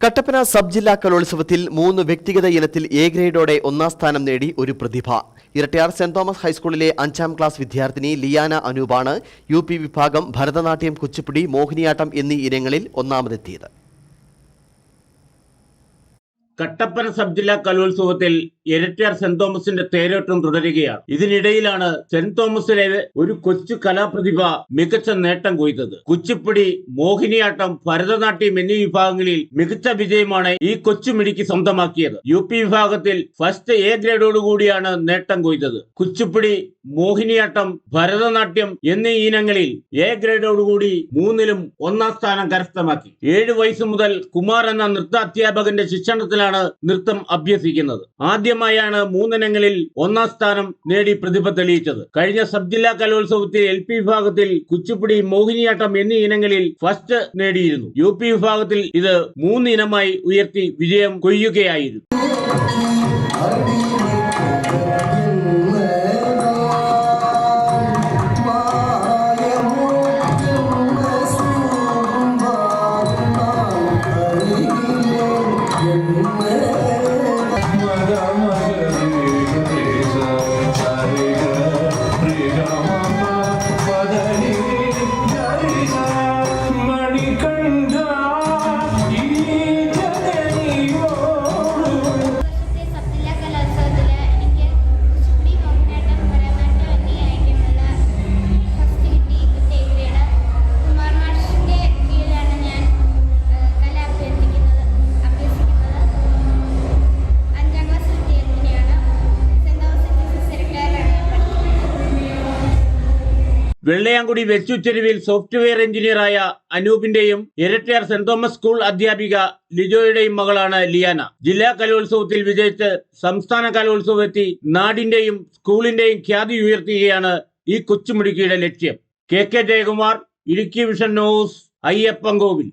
Kattappana sub ജില്ലാ കലോത്സവത്തിൽ മൂന്ന് വ്യക്തിഗത ഇനത്തിൽ എ ഗ്രേഡോടെ ഒന്നാം സ്ഥാനം നേടി ഒരു പ്രതിഭ. ഇരട്ടിയാർ സെന്റ് തോമസ് ഹൈസ്കൂളിലെ അഞ്ചാം ക്ലാസ് വിദ്യാർത്ഥിനി ലിയാന അനൂപാണ് യു വിഭാഗം ഭരതനാട്യം കുച്ചിപ്പുടി മോഹിനിയാട്ടം എന്നീ ഇനങ്ങളിൽ ഒന്നാമതെത്തിയത്. കട്ടപ്പന സബ് ജില്ലാ കലോത്സവത്തിൽ ഇരട്ടിയാർ സെന്റ് തോമസിന്റെ തേരോട്ടം തുടരുകയാണ്. ഇതിനിടയിലാണ് സെന്റ് തോമസിലെ ഒരു കൊച്ചു കലാപ്രതിഭ മികച്ച നേട്ടം കൊയ്തത്. കുച്ചിപ്പുടി മോഹിനിയാട്ടം ഭരതനാട്യം എന്നീ വിഭാഗങ്ങളിൽ മികച്ച വിജയമാണ് ഈ കൊച്ചുമിടിക്ക് സ്വന്തമാക്കിയത്. യു പി വിഭാഗത്തിൽ ഫസ്റ്റ് എ ഗ്രേഡോടുകൂടിയാണ് നേട്ടം കൊയ്തത്. കുച്ചിപ്പുടി മോഹിനിയാട്ടം ഭരതനാട്യം എന്നീ ഇനങ്ങളിൽ എ ഗ്രേഡോടുകൂടി മൂന്നിലും ഒന്നാം സ്ഥാനം കരസ്ഥമാക്കി. ഏഴു വയസ്സ് മുതൽ കുമാർ എന്ന നൃത്താധ്യാപകന്റെ ശിക്ഷണത്തിലാണ് നൃത്തം അഭ്യസിക്കുന്നത്. ആദ്യമായാണ് മൂന്നിനങ്ങളിൽ ഒന്നാം സ്ഥാനം നേടി പ്രതിഭ തെളിയിച്ചത്. കഴിഞ്ഞ സബ് ജില്ലാ കലോത്സവത്തിൽ എൽ പി വിഭാഗത്തിൽ കുച്ചിപ്പുടി മോഹിനിയാട്ടം എന്നീ ഇനങ്ങളിൽ ഫസ്റ്റ് നേടിയിരുന്നു. യു പി വിഭാഗത്തിൽ ഇത് മൂന്ന് ഇനമായി ഉയർത്തി വിജയം കൊയ്യുകയായിരുന്നു. Thank you. വെള്ളയാങ്കുടി വെച്ചുച്ചെരുവിൽ സോഫ്റ്റ്വെയർ എഞ്ചിനീയറായ അനൂപിന്റെയും ഇരട്ടിയാർ സെന്റ് തോമസ് സ്കൂൾ അധ്യാപിക ലിജോയുടെയും മകളാണ് ലിയാന. ജില്ലാ കലോത്സവത്തിൽ വിജയിച്ച് സംസ്ഥാന കലോത്സവമെത്തി നാടിന്റെയും സ്കൂളിന്റെയും ഖ്യാതി ഉയർത്തുകയാണ് ഈ കൊച്ചുമിടുക്കിയുടെ ലക്ഷ്യം. K K Jayakumar Idukki vision news Ayyappankovil